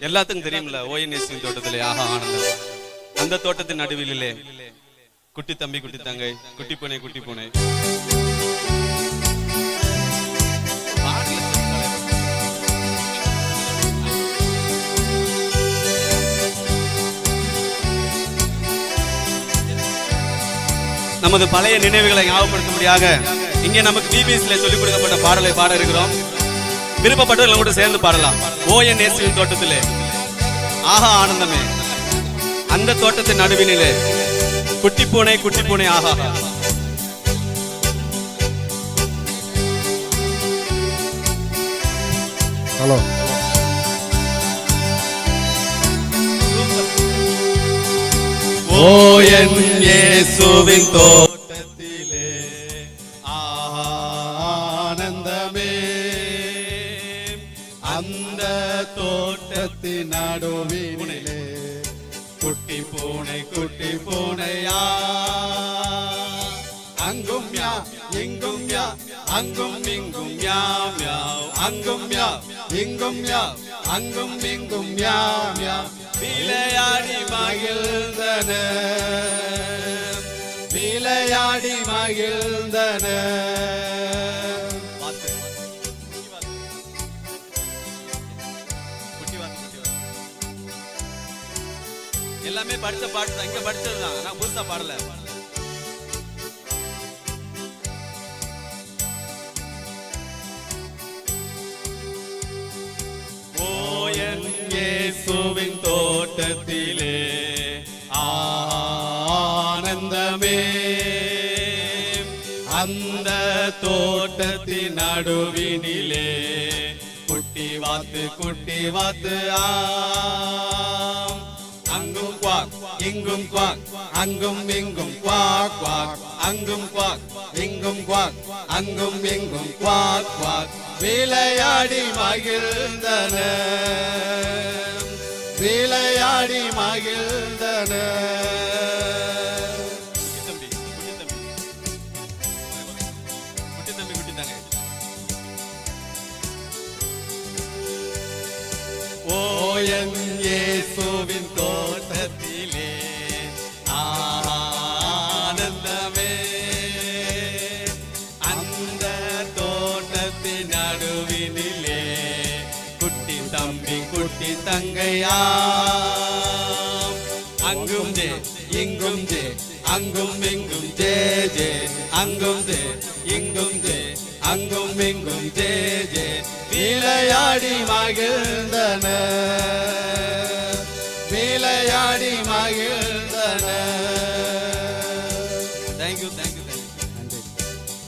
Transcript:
எல்லாத்துக்கும் தெரியும்ல ஓஎன்எஸ்வின் தோட்டத்திலே ஆஹா ஆனந்தம் அந்த தோட்டத்தின் நடுவிலே குட்டி தம்பி குட்டி தங்கை குட்டி பூனை குட்டி பூனை நமது பழைய நினைவுகளை ஞாபகப்படுத்தும்படியாக இங்கே நமக்கு பிபிஎஸ்ல சொல்லிக் கொடுக்கப்பட்ட பாடலை பாட இருக்கிறோம். விருப்பப்பட்டவர்கள் கூட சேர்ந்து பாடலாம். ஓஎன்எஸ்வின் தோட்டத்திலே. ஆஹா ஆனந்தமே. அந்த தோட்டத்தின் நடுவினிலே. குட்டி பூனை குட்டி பூனை ஆஹா. ஹலோ. ஓஎன்எஸ்வின் தோட்டத்திலே அந்த தோட்டத்தின் நடுவினிலே குட்டி பூனை குட்டி பூனையா? அங்கும் யா இங்கும் யா அங்கும் இங்கும் யா மியாவ் அங்கும் யா இங்கும் யா அங்கும் இங்கும் யா யா. விளையாடி மகிழ்ந்தன விளையாடி மகிழ்ந்தன. எல்லாமே படித்த பாட்டு தான். இங்கே படித்தது தான். நான் புதுசாக பாடல. ஓயேசுவின் தோட்டத்திலே ஆனந்தமே. அந்த தோட்டத்தின் நடுவினிலே குட்டி வாத்து குட்டி வாத்து ஆ. இங்கும் குவாக் அங்கும் இங்கும் குவாக் குவாக் அங்கும் குவாக் இங்கும் குவாக் அங்கும் இங்கும் குவாக் குவாக். விளையாடி மகிழ்ந்தன. விளையாடி மகிழ்ந்தன. குட்டி தம்பி குட்டி தம்பி. தங்கையா அங்கும் ஜே இங்கும் ஜே அங்கும் இங்கும் ஜே ஜே. அங்கும் ஜே இங்கும் ஜே அங்கும் இங்கும் ஜே ஜே. விளையாடி மகிழ்ந்தன விளையாடி மகிழ்